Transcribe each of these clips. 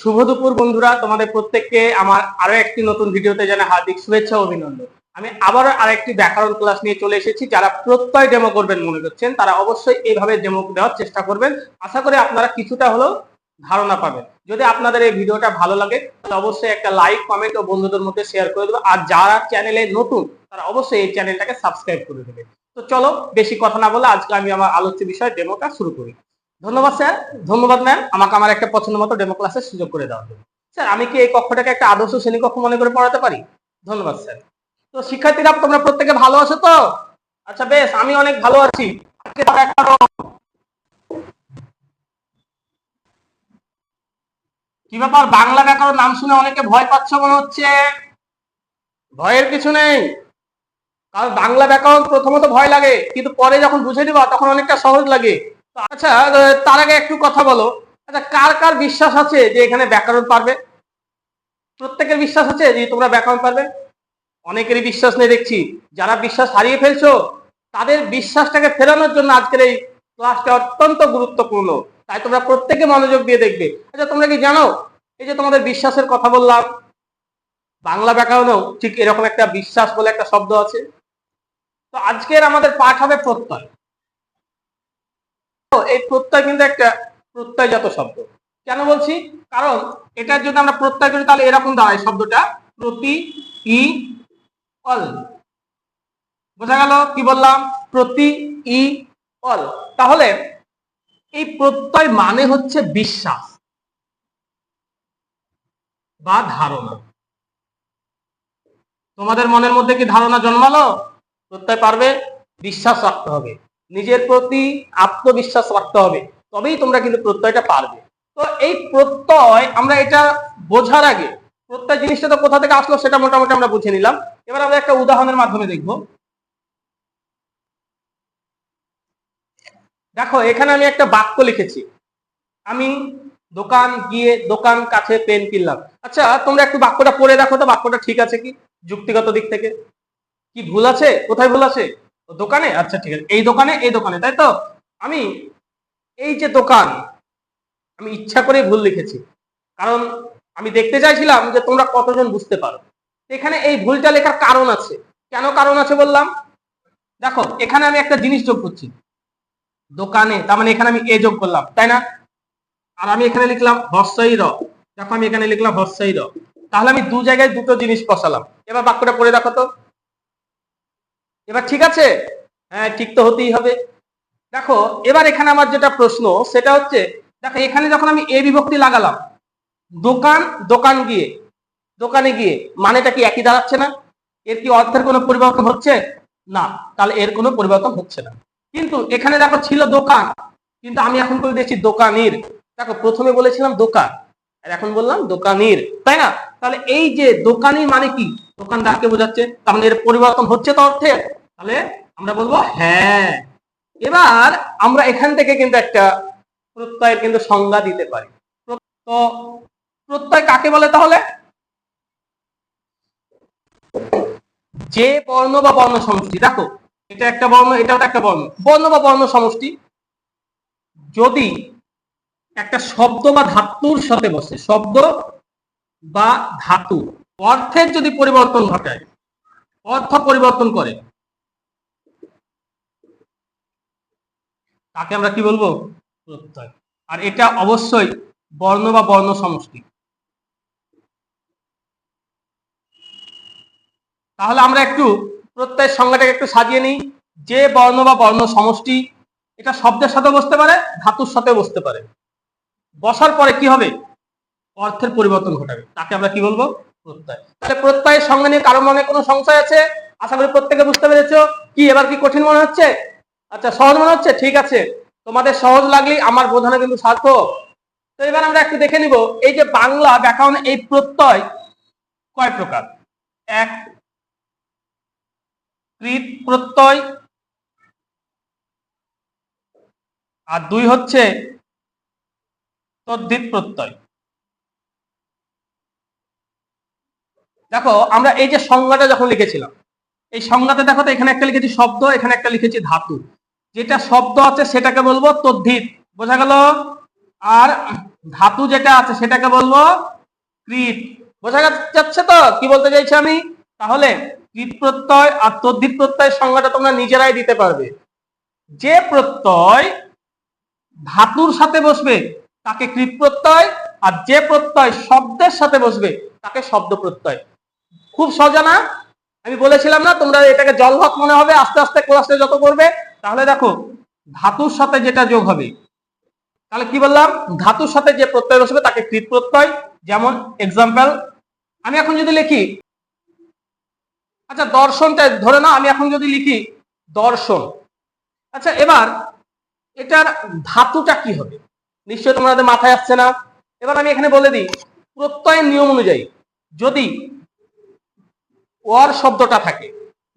শুভ দুপুর বন্ধুরা, তোমাদের প্রত্যেককে আমার আরও একটি নতুন ভিডিওতে জানা হার্দিক শুভেচ্ছা অভিনন্দন। আমি আবারও আরেকটি ব্যাকরণ ক্লাস নিয়ে চলে এসেছি, যারা প্রত্যয় ডেমো করবেন মনে করছেন, তারা অবশ্যই এইভাবে ডেমো দেওয়ার চেষ্টা করবেন। আশা করি আপনারা কিছুটা হলেও ধারণা পাবেন। যদি আপনাদের এই ভিডিওটা ভালো লাগে, তাহলে অবশ্যই একটা লাইক কমেন্ট ও বন্ধুদের মধ্যে শেয়ার করে দেবে। আর যারা চ্যানেলে নতুন, তারা অবশ্যই এই চ্যানেলটাকে সাবস্ক্রাইব করে দেবে। তো চলো, বেশি কথা না বলে আজকে আমি আমার আলোচ্য বিষয় ডেমোটা শুরু করি। ধন্যবাদ, স্যার। ধন্যবাদ ম্যাম আমাকে আমার একটা পছন্দ মতো ডেমো ক্লাসের সুযোগ করে দেওয়ার জন্য স্যার, আমি কি এই কক্ষটাকে একটা আদর্শ শ্রেণীকক্ষ মনে করে পড়াতে পারি? ধন্যবাদ, স্যার। তো শিক্ষার্থীরা, তোমরা প্রত্যেকে ভালো আছো তো? আচ্ছা বেশ, আমি অনেক ভালো আছি। কি ব্যাপার? বাংলা ব্যাকরণ নাম শুনে অনেকে ভয় পাচ্ছ মনে হচ্ছে? ভয়ের কিছু নেই। কারণ বাংলা ব্যাকরণ প্রথমত ভয় লাগে, কিন্তু পরে যখন বুঝে দিবা তখন অনেকটা সহজ লাগে। আচ্ছা তার আগে একটু কথা বলো। আচ্ছা কার কার বিশ্বাস আছে যে এখানে ব্যাকরণ পারবে? প্রত্যেকের বিশ্বাস আছে যে তোমরা ব্যাকরণ পারবে? অনেকেরই বিশ্বাস নেই, দেখছি। যারা বিশ্বাস হারিয়ে ফেলছো, তাদের বিশ্বাসটাকে ফেরানোর জন্য আজকের এই ক্লাসটা অত্যন্ত গুরুত্বপূর্ণ। তাই তোমরা প্রত্যেকে মনোযোগ দিয়ে দেখবে। আচ্ছা তোমরা কি জানো? এই যে তোমাদের বিশ্বাসের কথা বললাম, বাংলা ব্যাকরণেও ঠিক এরকম একটা বিশ্বাস বলে একটা শব্দ আছে। তো আজকের আমাদের পাঠ হবে প্রত্যয়। এই প্রত্যয় কিন্তু একটা প্রত্যয়জাত শব্দ। কেন বলছি? কারণ এটার যদি আমরা প্রত্যয় করি, তাহলে এরকম দাঁড়ায় শব্দটা। প্রতি ই অল। বোঝা গেল? কি বললাম? প্রতি ই অল। তাহলে এই প্রত্যয় মানে হচ্ছে বিশ্বাস বা ধারণা। তোমাদের মনের মধ্যে কি ধারণা জন্মালো? প্রত্যয় পারবে, বিশ্বাস রাখতে হবে। নিজের প্রতি আত্মবিশ্বাস রাখতে হবে, তবেই তোমরা কিন্তু প্রত্যয়টা পারবে। তো এই প্রত্যয়, আমরা এটা বোঝার আগে প্রত্যয় জিনিসটা তো কোথা থেকে আসলো সেটা মোটামুটি আমরা বুঝে নিলাম। এবার আমরা একটা উদাহরণের মাধ্যমে দেখব। দেখো, এখানে আমি একটা বাক্য লিখেছি। আমি দোকান গিয়ে দোকান কাছে পেন কিনলাম। আচ্ছা তোমরা একটু বাক্যটা পড়ে দেখো তো, বাক্যটা ঠিক আছে কি? যুক্তিগত দিক থেকে। কি ভুল আছে? কোথায় ভুল আছে? দোকানে? আচ্ছা ঠিক আছে। এই দোকানে এই দোকানে, তাই তো? আমি এই যে দোকান, আমি ইচ্ছা করে ভুল লিখেছি। কারণ আমি দেখতে চাইছিলাম যে তোমরা কতজন বুঝতে পারো। এখানে এই ভুলটা লেখার কারণ আছে। কেন কারণ আছে বললাম? দেখো, এখানে আমি একটা জিনিস যোগ করছি। দোকানে, তার মানে এখানে আমি এ যোগ করলাম, তাই না? আর আমি এখানে লিখলাম হর্ষই র। দেখো, আমি এখানে লিখলাম হর্ষই র। তাহলে আমি দু জায়গায় দুটো জিনিস বসালাম। এবার বাক্যটা পড়ে দেখো তো। এবার ঠিক আছে? হ্যাঁ ঠিক তো হতেই হবে। দেখো, এবার এখানে আমার যেটা প্রশ্ন, সেটা হচ্ছে, দেখো, এখানে যখন আমি এ বিভক্তি লাগালাম, দোকান দোকান গিয়ে, দোকানে গিয়ে, মানেটা কি একই দাঁড়াচ্ছে না? এর কি অর্থের কোনো পরিবর্তন হচ্ছে? না, তাহলে এর কোনো পরিবর্তন হচ্ছে না। কিন্তু এখানে দেখো, ছিল দোকান, কিন্তু আমি এখন করে দিয়েছি দোকানির। দেখো, প্রথমে বলেছিলাম দোকান, আর এখন বললাম দোকানির, তাই না? তাহলে এই যে দোকানি মানে কি? দোকানদারকে বোঝাচ্ছে, তার মানে এর পরিবর্তন হচ্ছে তো অর্থে তাহলে আমরা বলব হ্যাঁ। এবার আমরা এখান থেকে কিন্তু একটা প্রত্যয়ের কিন্তু সংজ্ঞা দিতে পারি। তো প্রত্যয় কাকে বলে তাহলে? যে বর্ণ বা বর্ণ সমষ্টি, দেখো, এটা একটা বর্ণ, এটাও একটা বর্ণ। বর্ণ বা বর্ণ সমষ্টি যদি একটা শব্দ বা ধাতুর সাথে বসে, শব্দ বা ধাতু, অর্থের যদি পরিবর্তন ঘটায়, অর্থ পরিবর্তন করে তাকে আমরা কি বলব? প্রত্যয়। আর এটা অবশ্যই বর্ণ বা বর্ণ সমষ্টি। তাহলে আমরা একটু প্রত্যয়ের সংজ্ঞাটাকে একটু সাজিয়ে নিই। যে বর্ণ বা বর্ণ সমষ্টি, এটা শব্দের সাথে বসতে পারে, ধাতুর সাথে বসতে পারে। বসার পরে কি হবে? অর্থের পরিবর্তন ঘটাবে। তাকে আমরা কি বলব? প্রত্যয়। তাহলে প্রত্যয়ের সঙ্গে নিয়ে কারও মনে কোনো সংশয় আছে? আশা করি প্রত্যেকে বুঝতে পেরেছ। কি এবার কি কঠিন মনে হচ্ছে? আচ্ছা সহজ মনে হচ্ছে? ঠিক আছে। তোমাদের সহজ লাগলেই আমার বোঝানো কিন্তু সার্থক। তো এবার আমরা একটু দেখে নিব, এই যে বাংলা ব্যাকরণ, এই প্রত্যয় কয় প্রকার? এক, কৃত, প্রত্যয়। আর দুই হচ্ছে তদ্ধিত প্রত্যয়। দেখো, আমরা এই যে সংজ্ঞাটা যখন লিখেছিলাম এই সংজ্ঞাতে দেখো তো, এখানে একটা লিখেছি শব্দ, এখানে একটা লিখেছি ধাতু। যেটা শব্দ আছে সেটাকে বলব তদ্ধিত। বোঝা গেল? আর ধাতু যেটা আছে সেটাকে বলব কৃত। বোঝা যাচ্ছে তো? কি বলতে চাইছি আমি? তাহলে কৃত প্রত্যয় আর তদ্ধিত প্রত্যয় সংজ্ঞাটা তোমরা নিজেরাই দিতে পারবে। যে প্রত্যয় ধাতুর সাথে বসবে, তাকে কৃত প্রত্যয়, আর যে প্রত্যয় শব্দের সাথে বসবে, তাকে শব্দ প্রত্যয়। খুব সোজা না? আমি বলেছিলাম না, তোমরা এটাকে জলভাত মনে হবে, আস্তে আস্তে ক্লাসে যত করবে, তাহলে দেখো, ধাতুর সাথে যেটা যোগ হবে, তাহলে কি বললাম? ধাতুর সাথে যে প্রত্যয় বসবে, তাকে কৃত প্রত্যয়। যেমন এক্সাম্পল আমি এখন যদি লিখি আচ্ছা দর্শনটা ধরে না আমি এখন যদি লিখি, দর্শন। আচ্ছা এবার এটার ধাতুটা কি হবে? নিশ্চয়ই তোমাদের মাথায় আসছে না? এবার আমি এখানে বলে দিই, প্রত্যয়ের নিয়ম অনুযায়ী যদি ওয়ার শব্দটা থাকে।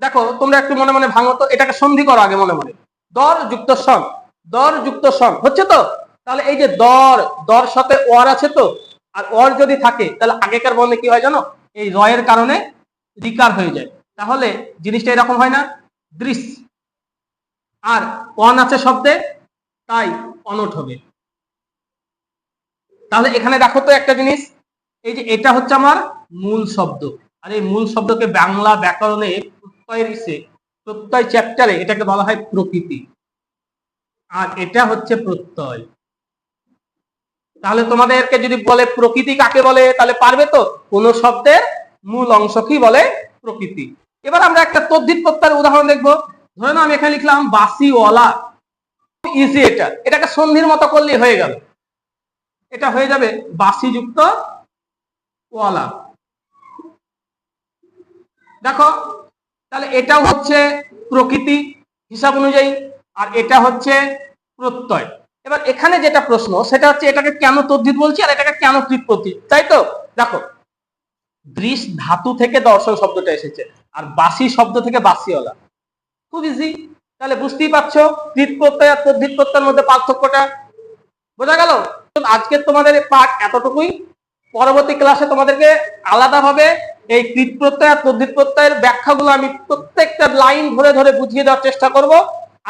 দেখো, তোমরা একটু মনে মনে ভাঙো তো, এটাকে সন্ধি করো আগে মনে মনে। দর যুক্ত সন, দর যুক্ত সন, হচ্ছে তো? তাহলে এই যে দর দর সাথে ওয়ার আছে তো? আর ওয়ার যদি থাকে, তাহলে আগেকার বর্ণে কি হয় জানো? এই রয়ের কারণে রিকার হয়ে যায়। তাহলে জিনিসটা এরকম হয় না? দৃশ। আর অন আছে শব্দে, তাই অনট হবে। তাহলে এখানে দেখো তো একটা জিনিস, এই যে এটা হচ্ছে আমার মূল শব্দ। আর এই মূল শব্দকে বাংলা ব্যাকরণে প্রত্যয়ের ইসে প্রত্যয় চ্যাপ্টারে এটাকে বলা হয় প্রকৃতি। আর এটা হচ্ছে প্রত্যয়। তাহলে তোমাদেরকে যদি বলে প্রকৃতি কাকে বলে, তাহলে পারবে তো? কোন শব্দের মূল অংশকেই বলে প্রকৃতি। এবার আমরা একটা তদ্ধিত প্রত্যয়ের উদাহরণ দেখব। ধরে নাও আমি এখানে লিখলাম, বাসিওয়ালা। ইজি এটা। এটাকে সন্ধির মতো করলেই হয়ে গেল। এটা হয়ে যাবে বাসি যুক্ত ওয়ালা। দেখো, তাহলে এটাও হচ্ছে প্রকৃতি হিসাব অনুযায়ী, আর এটা হচ্ছে প্রত্যয়। এবার এখানে যেটা প্রশ্ন, সেটা হচ্ছে এটাকে কেন তদ্ধিত বলছি আর এটাকে কেন কৃত প্রতীক তাই তো? দেখো দৃশ ধাতু থেকে দর্শন শব্দটা এসেছে, আর বাসি শব্দ থেকে বাসিওয়ালা খুব ইজি তাহলে বুঝতেই পারছ, কৃত প্রত্যয় আর তদ্ধিত প্রত্যয়ের মধ্যে পার্থক্যটা? বোঝা গেল? আজকে তোমাদের পাঠ এতটুকুই। পরবর্তী ক্লাসে তোমাদেরকে আলাদাভাবে এই কৃত প্রত্যয় আর তদ্ধিত প্রত্যয়ের ব্যাখ্যাগুলো আমি প্রত্যেকটা লাইন ধরে ধরে বুঝিয়ে দেওয়ার চেষ্টা করব।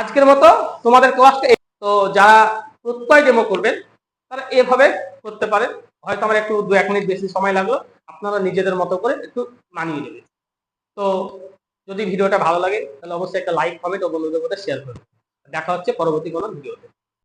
আজকের মতো তোমাদের ক্লাসটা তো যারা প্রত্যয় ডেমো করবেন, তারা এভাবে করতে পারেন। হয়তো আমার একটু দু এক মিনিট বেশি সময় লাগল, আপনারা নিজেদের মতো করে একটু মানিয়ে নেবেন। তো যদি ভিডিওটা ভালো লাগে, তাহলে অবশ্যই একটা লাইক কমেন্ট ও বন্ধুদের মধ্যে শেয়ার করবেন। দেখা হচ্ছে পরবর্তী কোনো ভিডিওতে